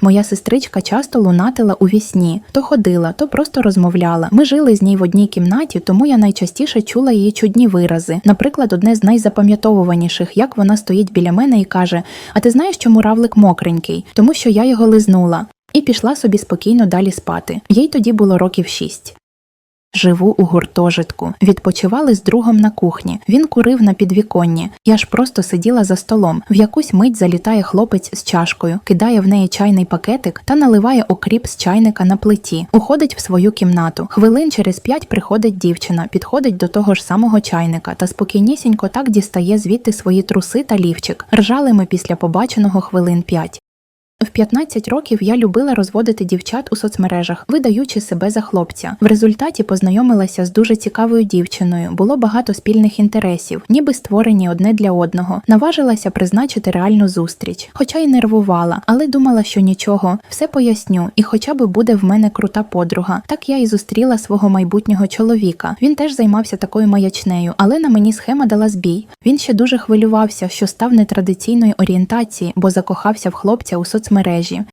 Моя сестричка часто лунатила у вісні, то ходила, то просто розмовляла. Ми жили з ній в одній кімнаті, тому я найчастіше чула її чудні вирази. Наприклад, одне з найзапам'ятовуваніших, як вона стоїть біля мене і каже: А ти знаєш, чому равлик мокренький? Тому що я його лизнула. І пішла собі спокійно далі спати. Їй тоді було років шість. Живу у гуртожитку. Відпочивали з другом на кухні. Він курив на підвіконні. Я ж просто сиділа за столом. В якусь мить залітає хлопець з чашкою, кидає в неї чайний пакетик та наливає окріп з чайника на плиті. Уходить в свою кімнату. Хвилин через п'ять приходить дівчина, підходить до того ж самого чайника та спокійнісінько так дістає звідти свої труси та лівчик. Ржали ми після побаченого хвилин п'ять. В 15 років я любила розводити дівчат у соцмережах, видаючи себе за хлопця. В результаті познайомилася з дуже цікавою дівчиною. Було багато спільних інтересів, ніби створені одне для одного. Наважилася призначити реальну зустріч, хоча й нервувала, але думала, що нічого, все поясню, і хоча би буде в мене крута подруга. Так я і зустріла свого майбутнього чоловіка. Він теж займався такою маячнею, але на мені схема дала збій. Він ще дуже хвилювався, що став нетрадиційної орієнтації, бо закохався в хлопця у соцмережі.